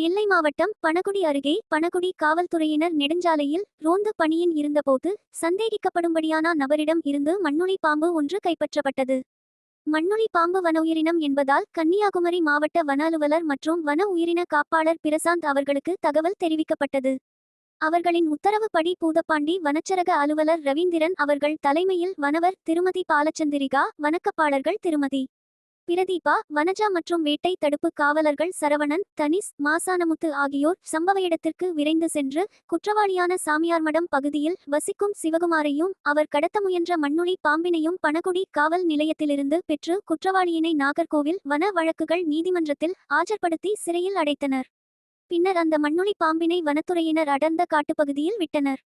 நெல்லை மாவட்டம் பணகுடி அருகே பணகுடி காவல்துறையினர் நெடுஞ்சாலையில் ரோந்து பணியின் இருந்தபோது சந்தேகிக்கப்படும்படியான நபரிடம் இருந்து மண்ணுளி பாம்பு ஒன்று கைப்பற்றப்பட்டது. மண்ணுளி பாம்பு வன உயிரினம் என்பதால் கன்னியாகுமரி மாவட்ட வன அலுவலர் மற்றும் வன உயிரின காப்பாளர் பிரசாந்த் அவர்களுக்கு தகவல் தெரிவிக்கப்பட்டது. அவர்களின் உத்தரவுப்படி பூதப்பாண்டி வனச்சரக அலுவலர் ரவீந்திரன் அவர்கள் தலைமையில் வனவர் திருமதி பாலச்சந்திரிகா வணக்கப்பாளர்கள் திருமதி பிரதீபா வனஜா மற்றும் வேட்டை தடுப்பு காவலர்கள் சரவணன் தனிஸ் மாசானமுத்து ஆகியோர் சம்பவ இடத்திற்கு விரைந்து சென்று குற்றவாளியான சாமியார்மடம் பகுதியில் வசிக்கும் சிவகுமாரையும் அவர் கடத்த முயன்ற மண்ணுளி பாம்பினையும் பணகுடி காவல் நிலையத்திலிருந்து பெற்று குற்றவாளியினை நாகர்கோவில் வன வழக்குகள் நீதிமன்றத்தில் ஆஜர்படுத்தி சிறையில் அடைத்தனர். பின்னர் அந்த மண்ணுளி பாம்பினை வனத்துறையினர் அடர்ந்த காட்டுப்பகுதியில் விட்டனர்.